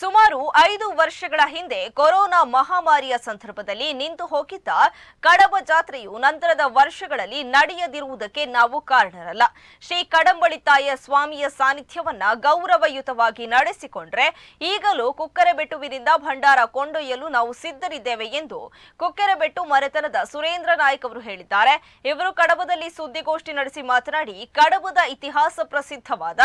ಸುಮಾರು ಐದು ವರ್ಷಗಳ ಹಿಂದೆ ಕೊರೋನಾ ಮಹಾಮಾರಿಯ ಸಂದರ್ಭದಲ್ಲಿ ನಿಂತು ಹೋಗಿದ್ದ ಕಡಬ ಜಾತ್ರೆಯು ನಂತರದ ವರ್ಷಗಳಲ್ಲಿ ನಡೆಯದಿರುವುದಕ್ಕೆ ನಾವು ಕಾರಣರಲ್ಲ. ಶ್ರೀ ಕಡಂಬಳಿ ತಾಯಿಯ ಸ್ವಾಮಿಯ ಸಾನ್ನಿಧ್ಯವನ್ನ ಗೌರವಯುತವಾಗಿ ನಡೆಸಿಕೊಂಡ್ರೆ ಈಗಲೂ ಕುಕ್ಕರೆಬೆಟ್ಟುವಿನಿಂದ ಭಂಡಾರ ಕೊಂಡೊಯ್ಯಲು ನಾವು ಸಿದ್ಧರಿದ್ದೇವೆ ಎಂದು ಕುಕ್ಕೆರೆಬೆಟ್ಟು ಮರೆತನದ ಸುರೇಂದ್ರ ನಾಯ್ಕ್ ಅವರು ಹೇಳಿದ್ದಾರೆ. ಇವರು ಕಡಬದಲ್ಲಿ ಸುದ್ದಿಗೋಷ್ಠಿ ನಡೆಸಿ ಮಾತನಾಡಿ, ಕಡಬದ ಇತಿಹಾಸ ಪ್ರಸಿದ್ಧವಾದ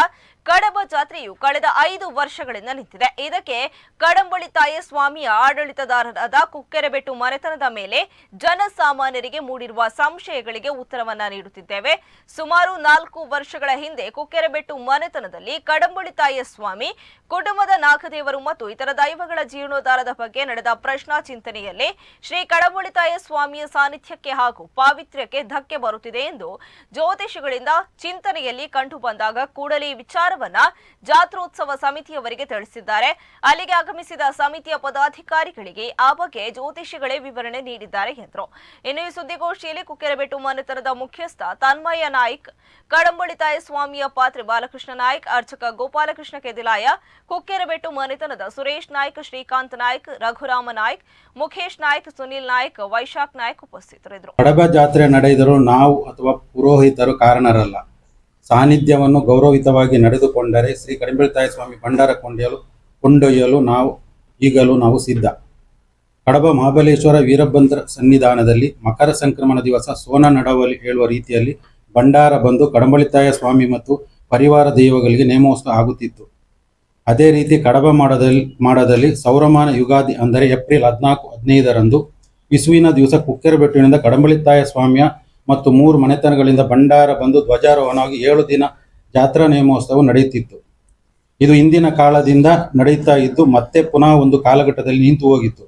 ಕಡಬ ಜಾತ್ರೆಯು ಕಳೆದ ಐದು ವರ್ಷಗಳಿಂದ ನಿಂತಿದೆ. ಇದಕ್ಕೆ ಕಡಂಬಳಿ ತಾಯಿ ಸ್ವಾಮಿಯ ಆಡಳಿತದಾರರಾದ ಕುಕ್ಕೆರೆಬೆಟ್ಟು ಮನೆತನದ ಮೇಲೆ ಜನಸಾಮಾನ್ಯರಿಗೆ ಮೂಡಿರುವ ಸಂಶಯಗಳಿಗೆ ಉತ್ತರವನ್ನ ನೀಡುತ್ತಿದ್ದೇವೆ. ಸುಮಾರು ನಾಲ್ಕು ವರ್ಷಗಳ ಹಿಂದೆ ಕುಕ್ಕೆರೆಬೆಟ್ಟು ಮನೆತನದಲ್ಲಿ ಕಡಂಬಳಿ ತಾಯಿಯ ಸ್ವಾಮಿ, ಕುಟುಂಬದ ನಾಗದೇವರು ಮತ್ತು ಇತರ ದೈವಗಳ ಜೀರ್ಣೋದ್ಧಾರದ ಬಗ್ಗೆ ನಡೆದ ಪ್ರಶ್ನಾ ಚಿಂತನೆಯಲ್ಲಿ ಶ್ರೀ ಕಡಂಬಳಿ ತಾಯಿಯ ಸ್ವಾಮಿಯ ಸಾನ್ನಿಧ್ಯಕ್ಕೆ ಹಾಗೂ ಪಾವಿತ್ರ್ಯಕ್ಕೆ ಧಕ್ಕೆ ಬರುತ್ತಿದೆ ಎಂದು ಜ್ಯೋತಿಷಿಗಳಿಂದ ಚಿಂತನೆಯಲ್ಲಿ ಕಂಡು ಬಂದಾಗ ಕೂಡಲೇ ಈ ವಿಚಾರವನ್ನ ಜಾತ್ರೋತ್ಸವ ಸಮಿತಿಯವರಿಗೆ ತಿಳಿಸಿದ್ದಾರೆ. ಅಲ್ಲಿಗೆ ಆಗಮಿಸಿದ ಸಮಿತಿಯ ಪದಾಧಿಕಾರಿಗಳಿಗೆ ಆ ಬಗ್ಗೆ ಜ್ಯೋತಿಷಿಗಳೇ ವಿವರಣೆ ನೀಡಿದ್ದಾರೆ ಎಂದರು. ಇನ್ನು ಈ ಸುದ್ದಿಗೋಷ್ಠಿಯಲ್ಲಿ ಕುಕ್ಕೆರೆಬೆಟ್ಟು ಮನೆತನದ ಮುಖ್ಯಸ್ಥ ತನ್ಮಯ ನಾಯ್ಕ್ ಕಡಂಬಳಿ ತಾಯಿ ಸ್ವಾಮಿಯ ಪಾತ್ರೆ ಬಾಲಕೃಷ್ಣ ನಾಯ್ಕ, ಅರ್ಚಕ ಗೋಪಾಲಕೃಷ್ಣ ಕೆದಿಲಾಯ, ಕುಕ್ಕೆರೆಬೆಟ್ಟು ಮನೆತನದ ಸುರೇಶ್ ನಾಯ್ಕ, ಶ್ರೀಕಾಂತ್ ನಾಯ್ಕ್, ರಘುರಾಮ ನಾಯ್ಕ್, ಮುಖೇಶ್ ನಾಯ್ಕ, ಸುನಿಲ್ ನಾಯ್ಕ, ವೈಶಾಖ್ ನಾಯ್ಕ ಉಪಸ್ಥಿತರಿದ್ದರು. ಕಡಬ ಜಾತ್ರೆ ನಡೆದರೂ ನಾವು ಅಥವಾ ಪುರೋಹಿತರು ಕಾರಣರಲ್ಲ. ಸಾನ್ನಿಧ್ಯವನ್ನು ಗೌರವಿತವಾಗಿ ನಡೆದುಕೊಂಡರೆ ಶ್ರೀ ಕಡಿಂಬೆಳತಾಯ ಸ್ವಾಮಿ ಭಂಡಾರ ಕೊಂಡೊಯ್ಯಲು ಕೊಂಡೊಯ್ಯಲು ನಾವು, ಈಗಲೂ ನಾವು ಸಿದ್ಧ. ಕಡಬ ಮಹಾಬಲೇಶ್ವರ ವೀರಭದ್ರ ಸನ್ನಿಧಾನದಲ್ಲಿ ಮಕರ ಸಂಕ್ರಮಣ ದಿವಸ ಸೋನ ನಡವಲಿ ಹೇಳುವ ರೀತಿಯಲ್ಲಿ ಭಂಡಾರ ಬಂದು ಕಡಂಬಳಿತಾಯ ಸ್ವಾಮಿ ಮತ್ತು ಪರಿವಾರ ದೈವಗಳಿಗೆ ನೇಮೋತ್ಸವ ಆಗುತ್ತಿತ್ತು. ಅದೇ ರೀತಿ ಕಡಬ ಮಾಡದಲ್ಲಿ ಮಾಡದಲ್ಲಿ ಸೌರಮಾನ ಯುಗಾದಿ ಅಂದರೆ ಏಪ್ರಿಲ್ ಹದಿನಾಲ್ಕು, ಹದಿನೈದರಂದು ವಿಸುವಿನ ದಿವಸ ಕುಕ್ಕೆರಬೆಟ್ಟಿನಿಂದ ಕಡಂಬಳಿತಾಯ ಸ್ವಾಮಿಯ ಮತ್ತು ಮೂರು ಮನೆತನಗಳಿಂದ ಭಂಡಾರ ಬಂದು ಧ್ವಜಾರೋಹಣವಾಗಿ ಏಳು ದಿನ ಜಾತ್ರಾ ನೇಮೋತ್ಸವ ನಡೆಯುತ್ತಿತ್ತು. ಇದು ಹಿಂದಿನ ಕಾಲದಿಂದ ನಡೀತಾ ಇದ್ದು ಮತ್ತೆ ಪುನಃ ಒಂದು ಕಾಲಘಟ್ಟದಲ್ಲಿ ನಿಂತು ಹೋಗಿತ್ತು.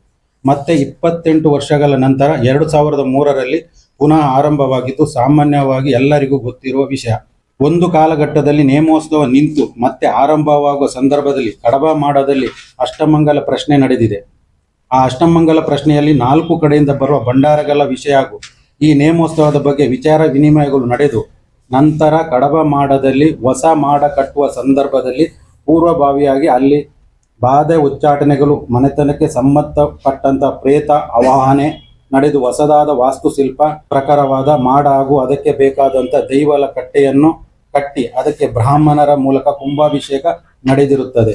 ಮತ್ತೆ ಇಪ್ಪತ್ತೆಂಟು ವರ್ಷಗಳ ನಂತರ ಎರಡು ಸಾವಿರದ ಮೂರರಲ್ಲಿ ಪುನಃ ಆರಂಭವಾಗಿದ್ದು ಸಾಮಾನ್ಯವಾಗಿ ಎಲ್ಲರಿಗೂ ಗೊತ್ತಿರುವ ವಿಷಯ. ಒಂದು ಕಾಲಘಟ್ಟದಲ್ಲಿ ನೇಮೋತ್ಸವ ನಿಂತು ಮತ್ತೆ ಆರಂಭವಾಗುವ ಸಂದರ್ಭದಲ್ಲಿ ಕಡಬ ಮಾಡದಲ್ಲಿ ಅಷ್ಟಮಂಗಲ ಪ್ರಶ್ನೆ ನಡೆದಿದೆ. ಆ ಅಷ್ಟಮಂಗಲ ಪ್ರಶ್ನೆಯಲ್ಲಿ ನಾಲ್ಕು ಕಡೆಯಿಂದ ಬರುವ ಭಂಡಾರಗಳ ವಿಷಯ ಹಾಗೂ ಈ ನೇಮೋತ್ಸವದ ಬಗ್ಗೆ ವಿಚಾರ ವಿನಿಮಯಗಳು ನಡೆದು ನಂತರ ಕಡಬ ಮಾಡದಲ್ಲಿ ಹೊಸ ಮಾಡ ಕಟ್ಟುವ ಸಂದರ್ಭದಲ್ಲಿ ಪೂರ್ವಭಾವಿಯಾಗಿ ಅಲ್ಲಿ ಬಾಧೆ, ಉಚ್ಚಾಟನೆಗಳು, ಮನೆತನಕ್ಕೆ ಸಂಬಂಧಪಟ್ಟಂಥ ಪ್ರೇತ ಆವಾಹನೆ ನಡೆದು ಹೊಸದಾದ ವಾಸ್ತುಶಿಲ್ಪ ಪ್ರಕಾರವಾದ ಮಾಡ ಹಾಗೂ ಅದಕ್ಕೆ ಬೇಕಾದಂತ ದೈವಲ ಕಟ್ಟೆಯನ್ನು ಕಟ್ಟಿ ಅದಕ್ಕೆ ಬ್ರಾಹ್ಮಣರ ಮೂಲಕ ಕುಂಭಾಭಿಷೇಕ ನಡೆದಿರುತ್ತದೆ.